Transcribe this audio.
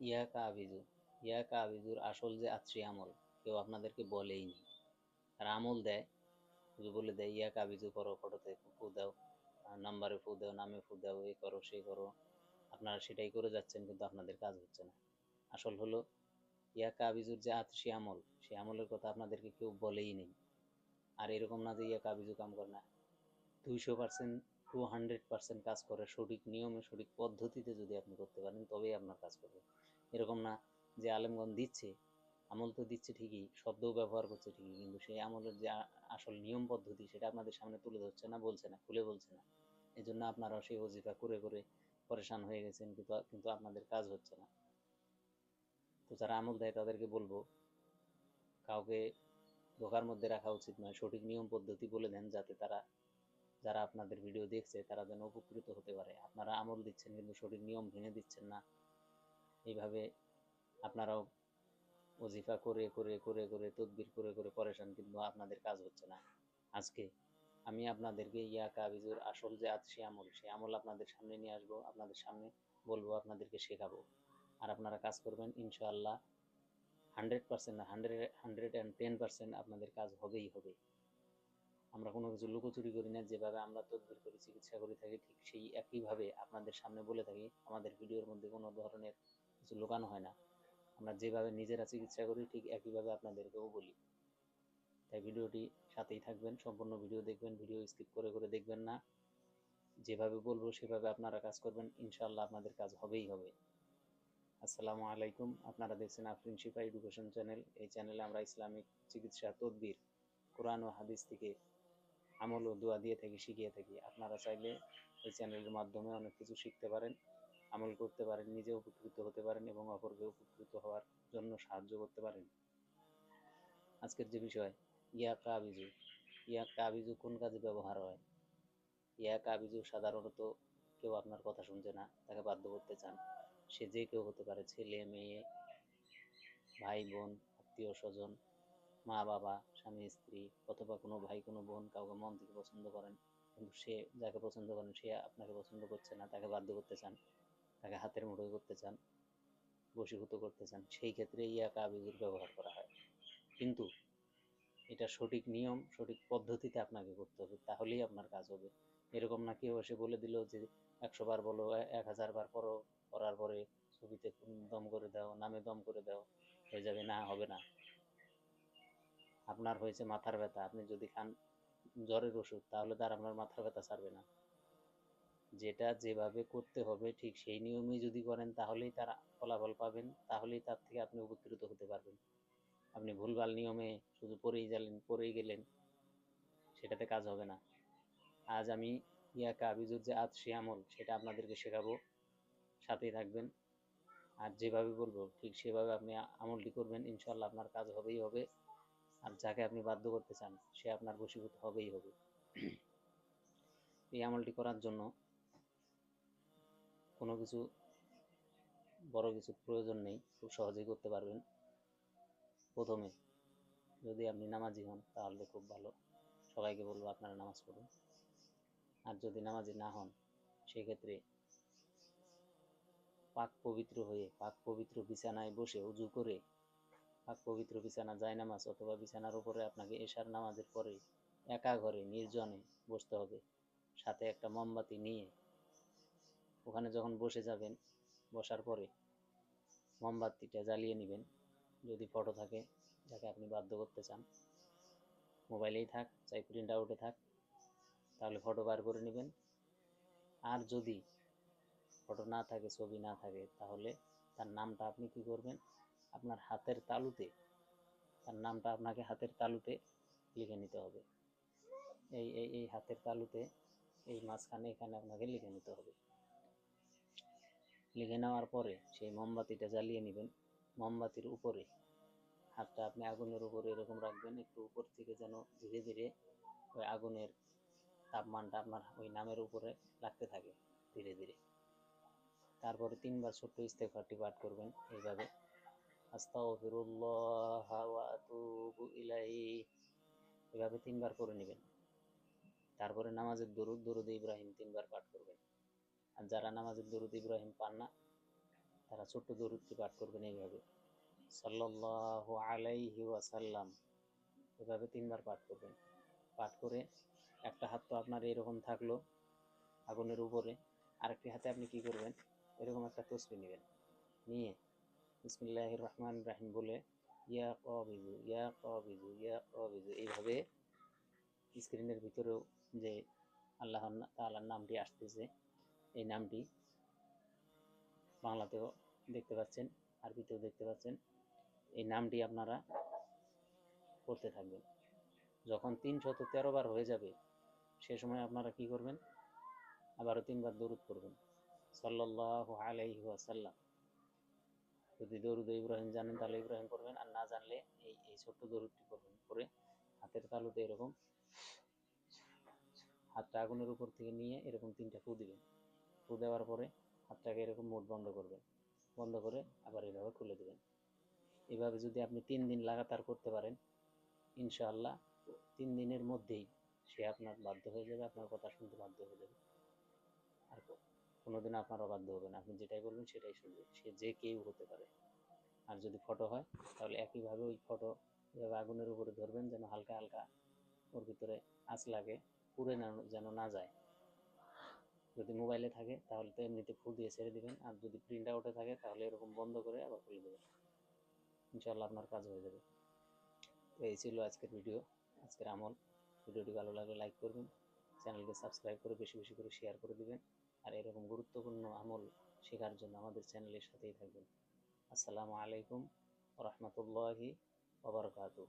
ইয়া কাবিজু ইয়া কাবিজুর আসল যে আত্রি আমল, কেউ আপনাদেরকে বলেই নি। আর আমল দেয় শুধু বলে দেয় ইয়া কাবিজু করো, ফটোতে ফু দাও নাম্বারে ফু দাও, নামে ফু দাও, এ করো, সে করো, আপনারা সেটাই করে যাচ্ছেন, কিন্তু আপনাদের কাজ হচ্ছে না। আসল হলো ইয়া কাবিজুর যে আত্রি আমল, সে আমলের কথা আপনাদেরকে কেউ বলেই নেই। আর এরকম না যে ইয়া কাবিজু কাম করে না। দুইশো পার্সেন্ট, টু হান্ড্রেড পার্সেন্ট কাজ করে, সঠিক নিয়মে, সঠিক পদ্ধতিতে যদি আপনি করতে পারেন, তবেই আপনার কাজ করবে। এরকম না যে আলেমগঞ্জ দিচ্ছে, আমল তো দিচ্ছে ঠিকই, শব্দও ব্যবহার করছে ঠিকই, কিন্তু সেই আমলের যে আসল নিয়ম পদ্ধতি সেটা আপনাদের সামনে তুলে ধরছে না, বলছে না, খুলে বলছে না। এই জন্য আপনারাও সেই অজিফা করে করে পরেশান হয়ে গেছেন, কিন্তু কিন্তু আপনাদের কাজ হচ্ছে না। তো যারা আমল দেয় তাদেরকে বলব, কাউকে ধোকার মধ্যে রাখা উচিত নয়, সঠিক নিয়ম পদ্ধতি বলে দেন যাতে তারা, যারা আপনাদের ভিডিও দেখছে, তারা যেন উপকৃত হতে পারে। আপনারা আমল দিচ্ছেন কিন্তু সঠিক নিয়ম ভেঙে দিচ্ছেন না। এইভাবে আপনারাও ওজিফা করে করে করে করে, তদবির করে করে পরেশান কিন্তু আপনাদের কাজ হচ্ছে না। আজকে আমি আপনাদেরকে ইয়া কাবিজুর আসল যে আছে সে আমল সে আমল আপনাদের সামনে নিয়ে আসব, আপনাদের সামনে বলব, আপনাদেরকে শেখাবো। আর আপনারা কাজ করবেন, ইনশাআল্লাহ হান্ড্রেড পার্সেন্ট না, hundred hundred and ten percent আপনাদের কাজ হবেই হবে। আমরা কোনো কিছু লুকোচুরি করি না, যেভাবে আমরা তদবির করি, চিকিৎসা করে থাকি, ঠিক সেই একইভাবে আপনাদের সামনে বলে থাকি, আমাদের ভিডিওর মধ্যে কোনো ধরনের কিছু লুকানো হয় না। আমরা যেভাবে নিজেরা চিকিৎসা করি, ঠিক একইভাবে আপনাদেরকেও বলি। তাই ভিডিওটি সাথেই থাকবেন, সম্পূর্ণ ভিডিও দেখবেন, ভিডিও স্কিপ করে করে দেখবেন না। যেভাবে বলব, সেভাবে আপনারা কাজ করবেন ইনশাল্লাহ আপনাদের কাজ হবেই হবে। আসসালামু আলাইকুম, আপনারা দেখছেন আফরিন শিফা এডুকেশন চ্যানেল। এই চ্যানেলে আমরা ইসলামিক চিকিৎসা তদবির, কোরআন ও হাদিস থেকে আমল ও দোয়া দিয়ে থাকি, শিখিয়ে থাকি। আপনারা চাইলে এই চ্যানেলের মাধ্যমে অনেক কিছু শিখতে পারেন। আমল করতে পারেন নিজে উপকৃত হতে পারেন এবং অপরকে উপকৃত হওয়ার জন্য সাহায্য করতে পারেন। আজকের যে বিষয়, ইয়া কাবিজু। ইয়া কাবিজু কোন কাজে ব্যবহার হয়? ইয়া কাবিজু সাধারণত কেউ আপনার কথা শুনছে না, তাকে বাধ্য করতে চান। সে যে কেউ হতে পারে, ছেলে, মেয়ে, ভাই, বোন, আত্মীয় স্বজন, মা, বাবা, স্বামী, স্ত্রী অথবা কোনো ভাই, কোনো বোন কাউকে মন থেকে পছন্দ করেন, কিন্তু সে যাকে পছন্দ করেন, সে আপনাকে পছন্দ করছে না, তাকে বাধ্য করতে চান। তাকে হাতের মুঠোয় করতে চান, বশীভূত করতে চান, সেই ক্ষেত্রে ইয়া কাবিজুর ব্যবহার করা হয়। কিন্তু এটা সঠিক নিয়ম, সঠিক পদ্ধতিতে আপনাকে করতে হবে, তাহলেই আপনার কাজ হবে। এরকম না কেউ এসে বলে দিল যে, একশো বার বলো এক হাজার বার করো, করার পরে ছবিতে দম করে দাও, নামে দম করে দাও। হয়ে যাবে, না, হবে না। আপনার হয়েছে মাথার ব্যথা, আপনি যদি খান জ্বরের ওষুধ, তাহলে তার আপনার মাথার ব্যথা ছাড়বে না। যেটা যেভাবে করতে হবে ঠিক সেই নিয়মেই যদি করেন তাহলেই তার ফলাফল পাবেন, তাহলেই তার থেকে আপনি উপকৃত হতে পারবেন। আপনি ভুলভাল নিয়মে শুধু পড়েই গেলেন পড়েই গেলেন, সেটাতে কাজ হবে না। আজ আমি ইয়া কাবিজুর যে আজ সে আমল, সেটা আপনাদেরকে শেখাবো। সাথেই থাকবেন। আর যেভাবে বলব, ঠিক সেভাবে আপনি আমলটি করবেন ইনশাল্লাহ আপনার কাজ হবেই হবে। আর যাকে আপনি বাধ্য করতে চান, সে আপনার বশীভূত হবেই হবে। এই আমলটি করার জন্য কোনো কিছু বড় কিছু প্রয়োজন নেই, খুব সহজেই করতে পারবেন। প্রথমে যদি আপনি নামাজি হন, তাহলে খুব ভালো। সবাইকে বলব আপনারা নামাজ পড়ুন। আর যদি নামাজি না হন, সেক্ষেত্রে পাক পবিত্র হয়ে, পাক পবিত্র বিছানায় বসে উজু করে, পাক পবিত্র বিছানা যায় নামাজ অথবা বিছানার উপরে আপনাকে এশার নামাজের পরে একা ঘরে নির্জনে বসতে হবে। সাথে একটা মোমবাতি নিয়ে ওখানে যখন বসে যাবেন, বসার পরে মোমবাতিটা জ্বালিয়ে নেবেন। যদি ফটো থাকে, যাকে আপনি বাধ্য করতে চান। মোবাইলেই থাক, চাই প্রিন্ট আউটে থাক, তাহলে ফটো বার করে নেবেন। আর যদি ফটো না থাকে, ছবি না থাকে, তাহলে তার নামটা আপনি কি করবেন? আপনার হাতের তালুতে, তার নামটা আপনাকে হাতের তালুতে লিখে নিতে হবে। এই এই এই হাতের তালুতে, এই মাঝখানে এখানে আপনাকে লিখে নিতে হবে। লিখে নেওয়ার পরে সেই মোমবাতিটা জ্বালিয়ে নেবেন। মোমবাতির উপরে হাতটা আপনি আগুনের উপরে এরকম রাখবেন, একটু উপর থেকে যেন ধীরে ধীরে ওই আগুনের তাপমানটা আপনার ওই নামের উপরে লাগতে থাকে ধীরে ধীরে। তারপরে তিনবার ছোট্ট ইস্তেফারটি পাঠ করবেন এইভাবে। এভাবে তিনবার করে নেবেন। তারপরে নামাজের দরুদ দরুদ ইব্রাহিম তিনবার পাঠ করবেন। আর যারা নামাজের দরুদ ইব্রাহিম পান না, তারা ছোট্ট দরুদটি পাঠ করবেন এইভাবে। সাল্লাল্লাহু আলাইহি ওয়াসাল্লাম এভাবে তিনবার পাঠ করবেন। পাঠ করে একটা হাত তো আপনার এরকম থাকল আগুনের উপরে, আরেকটি হাতে আপনি কি করবেন? এরকম একটা তসবি নেবেন। নিয়ে বিসমিল্লাহ রহমান রাহিম বলে, ইয়া কবিজু ইয়া কবিজু ইয়া কবিজু এইভাবে স্ক্রিনের ভিতরেও যে আল্লাহ তাআলার নামটি আসতেছে এই নামটি বাংলাতেও দেখতে পাচ্ছেন, আরবিতেও দেখতে পাচ্ছেন। এই নামটি আপনারা করতে থাকবেন। যখন তিনশত তেরো বার হয়ে যাবে, সে সময় আপনারা কি করবেন? আবারও তিনবার দরুদ করবেন সাল্লাল্লাহু আলাইহি ওয়াসাল্লাম। যদি দরুদ ইব্রাহিম জানেন, তাহলে ইব্রাহিম করবেন আর না জানলে এই এই ছোট্ট দরুদটি করবেন করে হাতের তালুতে এরকম হাতটা আগুনের উপর থেকে নিয়ে এরকম তিনটা ফু দিবেন। ফু দেওয়ার পরে হাতটাকে এরকম মুঠ বন্ধ করবেন। বন্ধ করে আবার এভাবে খুলে দেবেন। এভাবে যদি আপনি তিন দিন লাগাতার করতে পারেন, ইনশাআল্লাহ তিন দিনের মধ্যেই সে আপনার বাধ্য হয়ে যাবে, আপনার কথা শুনতে বাধ্য হয়ে যাবে। আর কোনোদিন আপনার অবাধ্য হবে না। আপনি যেটাই বলবেন সেটাই শুনবে সে যে কেউ হতে পারে। আর যদি ফটো হয়, তাহলে একইভাবে ওই ফটো এভাবে আগুনের উপরে ধরবেন যেন হালকা হালকা ওর ভিতরে আঁচ লাগে, পুড়ে না যেন না যায়। যদি মোবাইলে থাকে, তাহলে তো এমনিতে ফুল দিয়ে ছেড়ে দিবেন। আর যদি প্রিন্ট আউটে থাকে, তাহলে এরকম বন্ধ করে আবার খুলে দেবেন। ইনশাআল্লাহ আপনার কাজ হয়ে যাবে। তো এই ছিল আজকের ভিডিও আজকের আমল। ভিডিওটি ভালো লাগলে লাইক করবেন, চ্যানেলকে সাবস্ক্রাইব করে বেশি বেশি করে শেয়ার করে দিবেন। আর এরকম গুরুত্বপূর্ণ আমল শেখার জন্য আমাদের চ্যানেলের সাথেই থাকবেন। আসসালামু আলাইকুম রহমতুল্লাহি ওবরকাতু